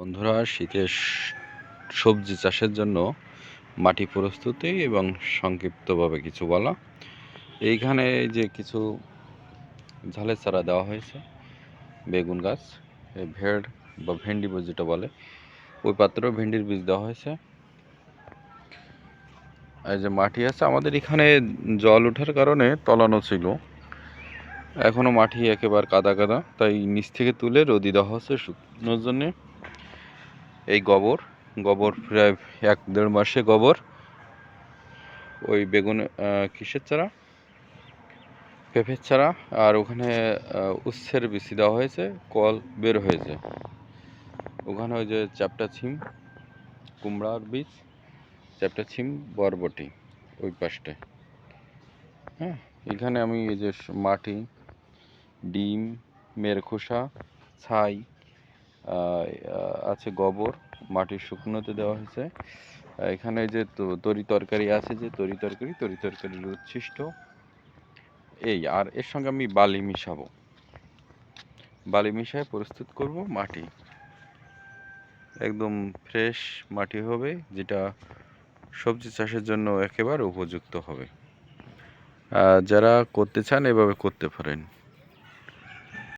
বন্ধুরা, শীতের সবজি চাষের জন্য মাটি প্রস্তুতি এবং সংক্ষিপ্তভাবে কিছু বলা। এইখানে যে কিছু ঝালের চারা দেওয়া হয়েছে, বেগুন গাছ ভেড় বা ভেন্ডি বীজ যেটা বলে, ওই পাত্রেও ভেন্ডির বীজ দেওয়া হয়েছে। এই যে মাটি আছে, আমাদের এখানে জল ওঠার কারণে তলানো ছিল। এখনও মাটি একেবারে কাদা কাদা, তাই নিচ থেকে তুলে রোদি দেওয়া হচ্ছে শুকনোর জন্যে। এই গোবর গোবর প্রায় এক দেড় মাসে গোবর। ওই বেগুন কিসের চারা? পেঁপের চারা। আর ওখানে উচ্ছের বিচি দেওয়া হয়েছে, কল বের হয়েছে। ওখানে ওই যে চ্যাপটা ছিম কুমড়ার বীজ, চ্যাপটা ছিম, বরবটি ওই পাশটায়। হ্যাঁ এখানে আমি এই যে মাটি, ডিম মের খোসা ছাই আছে গোবর, মাটির শুকনোতে দেওয়া হয়েছে। এখানে যে তরি তরকারি আছে যে, তরি তরকারি, তরি তরকারির উচ্ছিষ্ট। এই, আর এর সঙ্গে আমি বালি মিশাবো। বালি মিশায় প্রস্তুত করব মাটি। একদম ফ্রেশ মাটি হবে, যেটা সবজি চাষের জন্য একেবারে উপযুক্ত হবে। যারা করতে চান, এভাবে করতে পারেন।